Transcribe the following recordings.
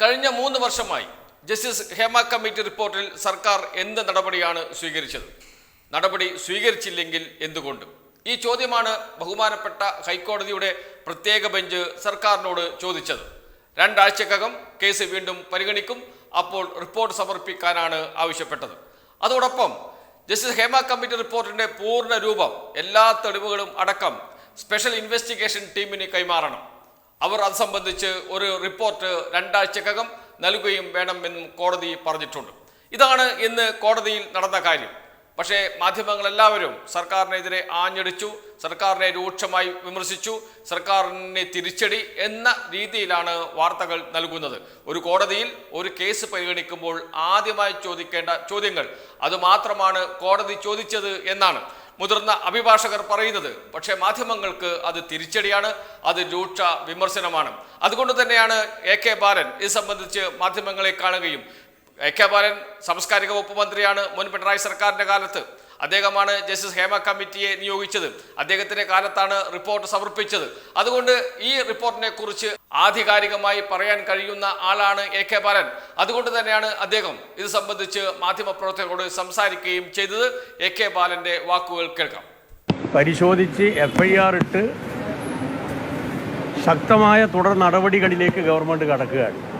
കഴിഞ്ഞ മൂന്ന് വർഷമായി ജസ്റ്റിസ് ഹേമ കമ്മിറ്റി റിപ്പോർട്ടിൽ സർക്കാർ എന്ത് നടപടിയാണ് സ്വീകരിച്ചത്? നടപടി സ്വീകരിച്ചില്ലെങ്കിൽ എന്തുകൊണ്ട്? ഈ ചോദ്യമാണ് ബഹുമാനപ്പെട്ട ഹൈക്കോടതിയുടെ പ്രത്യേക ബെഞ്ച് സർക്കാരിനോട് ചോദിച്ചത്. രണ്ടാഴ്ചക്കകം കേസ് വീണ്ടും പരിഗണിക്കും അപ്പോൾ റിപ്പോർട്ട് സമർപ്പിക്കാനാണ് ആവശ്യപ്പെട്ടത്. അതോടൊപ്പം ജസ്റ്റിസ് ഹേമ കമ്മിറ്റി റിപ്പോർട്ടിന്റെ പൂർണ രൂപം എല്ലാ തെളിവുകളും അടക്കം സ്പെഷ്യൽ ഇൻവെസ്റ്റിഗേഷൻ ടീമിന് കൈമാറണം. അവർ അത് സംബന്ധിച്ച് ഒരു റിപ്പോർട്ട് രണ്ടാഴ്ചക്കകം നൽകുകയും വേണമെന്നും കോടതി പറഞ്ഞിട്ടുണ്ട്. ഇതാണ് ഇന്ന് കോടതിയിൽ നടന്ന കാര്യം. പക്ഷേ മാധ്യമങ്ങളെല്ലാവരും സർക്കാരിനെതിരെ ആഞ്ഞടിച്ചു സർക്കാരിനെ രൂക്ഷമായി വിമർശിച്ചു സർക്കാരിനെ തിരിച്ചടി എന്ന രീതിയിലാണ് വാർത്തകൾ നൽകുന്നത്. ഒരു കോടതിയിൽ ഒരു കേസ് പരിഗണിക്കുമ്പോൾ ആദ്യമായി ചോദിക്കേണ്ട ചോദ്യങ്ങൾ അതുമാത്രമാണ് കോടതി ചോദിച്ചത് എന്നാണ്. മുതിർന്ന അഭിഭാഷകർ പറയുന്നത്. പക്ഷേ മാധ്യമങ്ങൾക്ക് അത് തിരിച്ചടിയാണ് അത് രൂക്ഷ വിമർശനമാണ്. അതുകൊണ്ട് തന്നെയാണ് എ കെ ബാലൻ ഇത് സംബന്ധിച്ച് മാധ്യമങ്ങളെ കാണുകയും എ കെ ബാലൻ സാംസ്കാരിക വകുപ്പ് മന്ത്രിയാണ് മുൻ പിണറായി സർക്കാരിന്റെ കാലത്ത്. അദ്ദേഹമാണ് ജസ്റ്റിസ് ഹേമ കമ്മിറ്റിയെ നിയോഗിച്ചത്. അദ്ദേഹത്തിന്റെ കാലത്താണ് റിപ്പോർട്ട് സമർപ്പിച്ചത്. അതുകൊണ്ട് ഈ റിപ്പോർട്ടിനെ കുറിച്ച് ആധികാരികമായി പറയാൻ കഴിയുന്ന ആളാണ് എ കെ ബാലൻ. അതുകൊണ്ട് തന്നെയാണ് അദ്ദേഹം ഇത് സംബന്ധിച്ച് മാധ്യമപ്രവർത്തകരോട് സംസാരിക്കുകയും ചെയ്തത്. എ കെ ബാലന്റെ വാക്കുകൾ കേൾക്കാം. പരിശോധിച്ച് എഫ് ഐ ആർ ഇട്ട് ശക്തമായ തുടർ നടപടികളിലേക്ക് ഗവൺമെന്റ് കടക്കുകയാണ്.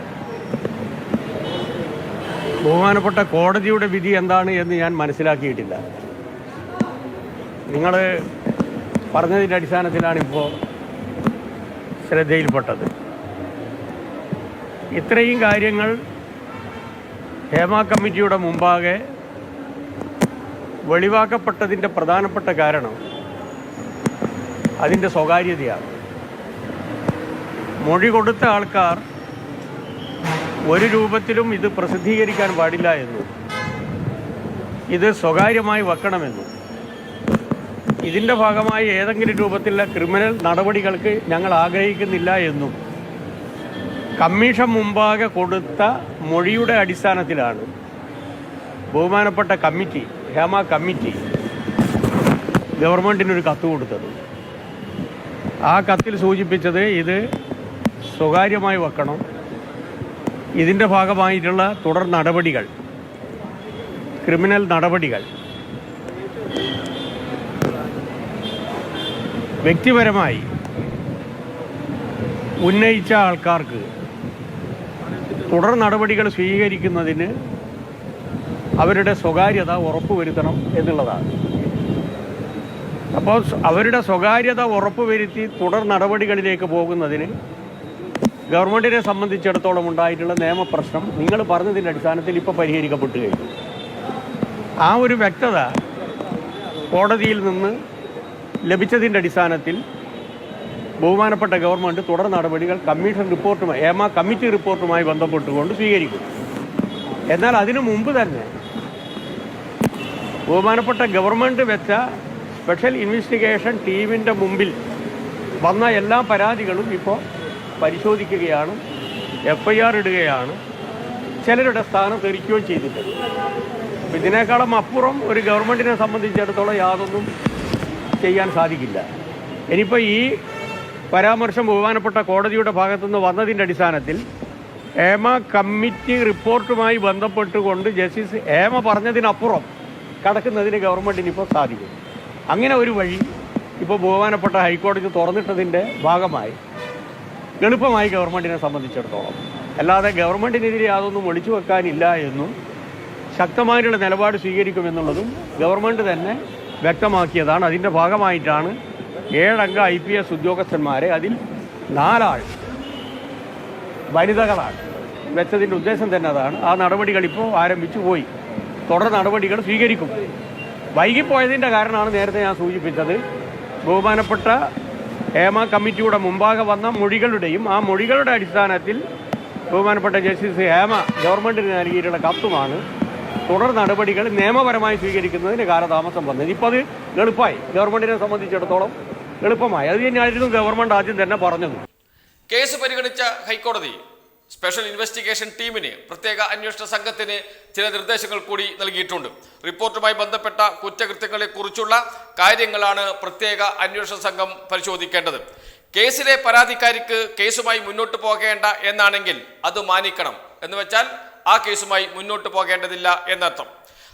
ബഹുമാനപ്പെട്ട കോടതിയുടെ വിധി എന്താണ് എന്ന് ഞാൻ മനസ്സിലാക്കിയിട്ടില്ല. നിങ്ങൾ പറഞ്ഞതിന്റെ അടിസ്ഥാനത്തിലാണ് ഇപ്പോൾ ശ്രദ്ധയിൽപ്പെട്ടത്. ഇത്രയും കാര്യങ്ങൾ ഹേമ കമ്മിറ്റിയുടെ മുമ്പാകെ വെളിവാക്കപ്പെട്ടതിന്റെ പ്രധാനപ്പെട്ട കാരണം അതിന്റെ സ്വകാര്യതയാണ്. മൊഴി കൊടുത്ത ആൾക്കാർ ഒരു രൂപത്തിലും ഇത് പ്രസിദ്ധീകരിക്കാൻ പാടില്ല എന്നും ഇത് സ്വകാര്യമായി വെക്കണമെന്നും ഇതിന്റെ ഭാഗമായി ഏതെങ്കിലും രൂപത്തിലുള്ള ക്രിമിനൽ നടപടികൾക്ക് ഞങ്ങൾ ആഗ്രഹിക്കുന്നില്ല എന്നും കമ്മീഷൻ മുമ്പാകെ കൊടുത്ത മൊഴിയുടെ അടിസ്ഥാനത്തിലാണ് ബഹുമാനപ്പെട്ട കമ്മിറ്റി ഹേമ കമ്മിറ്റി ഗവൺമെന്റിനൊരു കത്ത് കൊടുത്തത്. ആ കത്തിൽ സൂചിപ്പിച്ചത് ഇത് സ്വകാര്യമായി വെക്കണം. ഇതിന്റെ ഭാഗമായിട്ടുള്ള തുടർ നടപടികൾ ക്രിമിനൽ നടപടികൾ. വ്യക്തിപരമായി ഉന്നയിച്ച ആൾക്കാർക്ക് തുടർ നടപടികൾ സ്വീകരിക്കുന്നതിന് അവരുടെ സ്വകാര്യത ഉറപ്പുവരുത്തണം എന്നുള്ളതാണ്. അപ്പോൾ അവരുടെ സ്വകാര്യത ഉറപ്പുവരുത്തി തുടർ നടപടികളിലേക്ക് പോകുന്നതിന് ഗവൺമെന്റിനെ സംബന്ധിച്ചിടത്തോളം ഉണ്ടായിട്ടുള്ള നിയമപ്രശ്നം നിങ്ങൾ പറഞ്ഞതിന്റെ അടിസ്ഥാനത്തിൽ ഇപ്പോൾ പരിഹരിക്കപ്പെട്ടു കഴിഞ്ഞു. ആ ഒരു വ്യക്തത കോടതിയിൽ നിന്ന് ലഭിച്ചതിന്റെ അടിസ്ഥാനത്തിൽ ബഹുമാനപ്പെട്ട ഗവൺമെന്റ് തുടർ നടപടികൾ കമ്മീഷൻ റിപ്പോർട്ടുമായി ഏമ കമ്മിറ്റി റിപ്പോർട്ടുമായി ബന്ധപ്പെട്ടുകൊണ്ട് സ്വീകരിക്കും. എന്നാൽ അതിനു മുമ്പ് തന്നെ ബഹുമാനപ്പെട്ട ഗവൺമെന്റ് വെച്ച സ്പെഷ്യൽ ഇൻവെസ്റ്റിഗേഷൻ ടീമിന്റെ മുമ്പിൽ വന്ന എല്ലാ പരാതികളും ഇപ്പോൾ പരിശോധിക്കുകയാണ് എഫ് ഐ ആർ ഇടുകയാണ് ചിലരുടെ സ്ഥാനം തെറിക്കുകയും ചെയ്തിട്ടുണ്ട്. ഇതിനേക്കാളും അപ്പുറം ഒരു ഗവൺമെന്റിനെ സംബന്ധിച്ചിടത്തോളം യാതൊന്നും ചെയ്യാൻ സാധിക്കില്ല. ഇനിയിപ്പോൾ ഈ പരാമർശം ബഹുമാനപ്പെട്ട കോടതിയുടെ ഭാഗത്തുനിന്ന് വന്നതിന്റെ അടിസ്ഥാനത്തിൽ ഏമ കമ്മിറ്റി റിപ്പോർട്ടുമായി ബന്ധപ്പെട്ടുകൊണ്ട് ജസ്റ്റിസ് ഏമ പറഞ്ഞതിനപ്പുറം കടക്കുന്നതിന് ഗവൺമെന്റിന് ഇപ്പോൾ സാധിക്കും. അങ്ങനെ ഒരു വഴി ഇപ്പോൾ ബഹുമാനപ്പെട്ട ഹൈക്കോടതി തുറന്നിട്ടതിന്റെ ഭാഗമായി എളുപ്പമായി ഗവൺമെന്റിനെ സംബന്ധിച്ചിടത്തോളം. അല്ലാതെ ഗവൺമെന്റിനെതിരെ യാതൊന്നും ഒളിച്ചു വെക്കാനില്ല എന്നും ശക്തമായിട്ടുള്ള നിലപാട് സ്വീകരിക്കുമെന്നുള്ളതും ഗവൺമെന്റ് തന്നെ വ്യക്തമാക്കിയതാണ്. അതിന്റെ ഭാഗമായിട്ടാണ് ഏഴംഗ ഐ പി എസ് ഉദ്യോഗസ്ഥന്മാരെ അതിൽ നാലാൾ വനിതകളാണ് വെച്ചതിന്റെ ഉദ്ദേശം തന്നെ അതാണ്. ആ നടപടികൾ ഇപ്പോൾ ആരംഭിച്ചു പോയി. തുടർ നടപടികൾ സ്വീകരിക്കും. വൈകിപ്പോയതിന്റെ കാരണമാണ് നേരത്തെ ഞാൻ സൂചിപ്പിച്ചത്. ബഹുമാനപ്പെട്ട ഹേമ കമ്മിറ്റിയുടെ മുമ്പാകെ വന്ന മൊഴികളുടെയും ആ മൊഴികളുടെ അടിസ്ഥാനത്തിൽ ബഹുമാനപ്പെട്ട ജസ്റ്റിസ് ഹേമ ഗവൺമെന്റിന് നൽകിയിട്ടുള്ള കത്തുമാണ്. തുടർ നടപടികൾ നിയമപരമായി സ്വീകരിക്കുന്നതിന് കാലതാമസം വന്നത് ഇപ്പോൾ അത് എളുപ്പമായി. ഗവൺമെന്റിനെ സംബന്ധിച്ചിടത്തോളം എളുപ്പമായി. അത് തന്നെയായിരുന്നു ഗവൺമെന്റ് ആദ്യം തന്നെ പറഞ്ഞത്. കേസ് പരിഗണിച്ച ഹൈക്കോടതി സ്പെഷ്യൽ ഇൻവെസ്റ്റിഗേഷൻ ടീമിന് പ്രത്യേക അന്വേഷണ സംഘത്തിന് ചില നിർദ്ദേശങ്ങൾ കൂടി നൽകിയിട്ടുണ്ട്. റിപ്പോർട്ടുമായി ബന്ധപ്പെട്ട കുറ്റകൃത്യങ്ങളെ കുറിച്ചുള്ള കാര്യങ്ങളാണ് പ്രത്യേക അന്വേഷണ സംഘം പരിശോധിക്കേണ്ടത്. കേസിലെ പരാതിക്കാരിക്ക് കേസുമായി മുന്നോട്ട് പോകേണ്ട എന്നാണെങ്കിൽ അത് മാനിക്കണം. എന്ന് വെച്ചാൽ ആ കേസുമായി മുന്നോട്ട് പോകേണ്ടതില്ല എന്നർത്ഥം.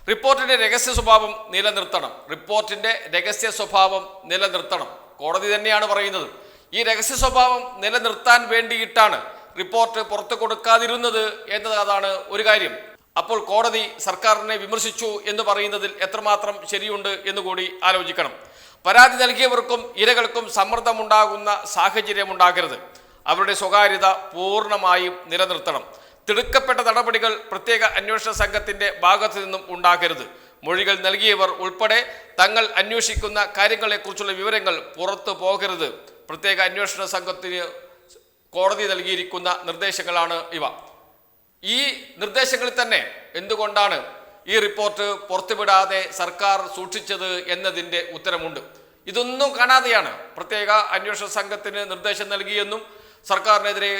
റിപ്പോർട്ടിന്റെ രഹസ്യ സ്വഭാവം നിലനിർത്തണം. റിപ്പോർട്ടിന്റെ രഹസ്യ സ്വഭാവം നിലനിർത്തണം. കോടതി തന്നെയാണ് പറയുന്നത്. ഈ രഹസ്യ സ്വഭാവം നിലനിർത്താൻ വേണ്ടിയിട്ടാണ് റിപ്പോർട്ട് പുറത്തു കൊടുക്കാതിരുന്നത് എന്നതാണ് ഒരു കാര്യം. അപ്പോൾ കോടതി സർക്കാരിനെ വിമർശിച്ചു എന്ന് പറയുന്നതിൽ എത്രമാത്രം ശരിയുണ്ട് എന്ന് കൂടി ആലോചിക്കണം. പരാതി നൽകിയവർക്കും ഇരകൾക്കും സമ്മർദ്ദമുണ്ടാകുന്ന സാഹചര്യമുണ്ടാകരുത്. അവരുടെ സ്വകാര്യത പൂർണമായും നിലനിർത്തണം. തിടുക്കപ്പെട്ട നടപടികൾ പ്രത്യേക അന്വേഷണ സംഘത്തിന്റെ ഭാഗത്തു നിന്നും ഉണ്ടാകരുത്. മൊഴികൾ നൽകിയവർ ഉൾപ്പെടെ തങ്ങൾ അന്വേഷിക്കുന്ന കാര്യങ്ങളെക്കുറിച്ചുള്ള വിവരങ്ങൾ പുറത്തു പോകരുത്. പ്രത്യേക അന്വേഷണ സംഘത്തിന് കോടതി നൽകിയിരിക്കുന്ന നിർദ്ദേശങ്ങളാണ് ഇവ. ഈ നിർദ്ദേശങ്ങളിൽ തന്നെ എന്തുകൊണ്ടാണ് ഈ റിപ്പോർട്ട് പുറത്തുവിടാതെ സർക്കാർ സൂക്ഷിച്ചത് എന്നതിന്റെ ഉത്തരമുണ്ട്. ഇതൊന്നും കാണാതെയാണ് പ്രത്യേക അന്വേഷണ സംഘത്തിന് നിർദ്ദേശം നൽകിയെന്നും സർക്കാരിനെതിരെ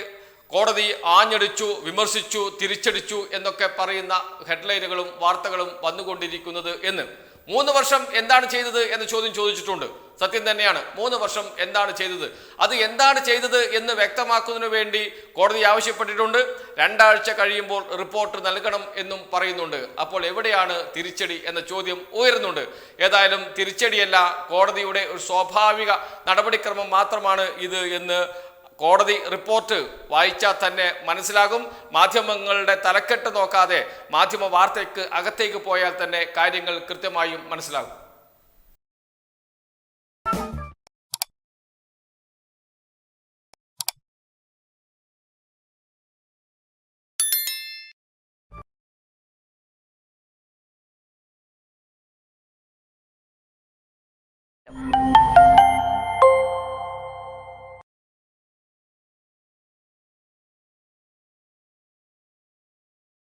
കോടതി ആഞ്ഞടിച്ചു വിമർശിച്ചു തിരിച്ചടിച്ചു എന്നൊക്കെ പറയുന്ന ഹെഡ്ലൈനുകളും വാർത്തകളും വന്നുകൊണ്ടിരിക്കുന്നത് എന്ന്. മൂന്ന് വർഷം എന്താണ് ചെയ്തത് എന്ന ചോദ്യം ചോദിച്ചിട്ടുണ്ട്. സത്യം തന്നെയാണ്. മൂന്ന് വർഷം എന്താണ് ചെയ്തത്? അത് എന്താണ് ചെയ്തത് എന്ന് വ്യക്തമാക്കുന്നതിനു വേണ്ടി കോടതി ആവശ്യപ്പെട്ടിട്ടുണ്ട്. രണ്ടാഴ്ച കഴിയുമ്പോൾ റിപ്പോർട്ട് നൽകണം എന്നും പറയുന്നുണ്ട്. അപ്പോൾ എവിടെയാണ് തിരിച്ചടി എന്ന ചോദ്യം ഉയരുന്നുണ്ട്. ഏതായാലും തിരിച്ചടിയല്ല കോടതിയുടെ ഒരു സ്വാഭാവിക നടപടിക്രമം മാത്രമാണ് ഇത് എന്ന് കോടതി റിപ്പോർട്ട് വായിച്ചാൽ തന്നെ മനസ്സിലാകും. മാധ്യമങ്ങളുടെ തലക്കെട്ട് നോക്കാതെ മാധ്യമ വാർത്തയ്ക്ക് അകത്തേക്ക് പോയാൽ തന്നെ കാര്യങ്ങൾ കൃത്യമായും മനസ്സിലാകും.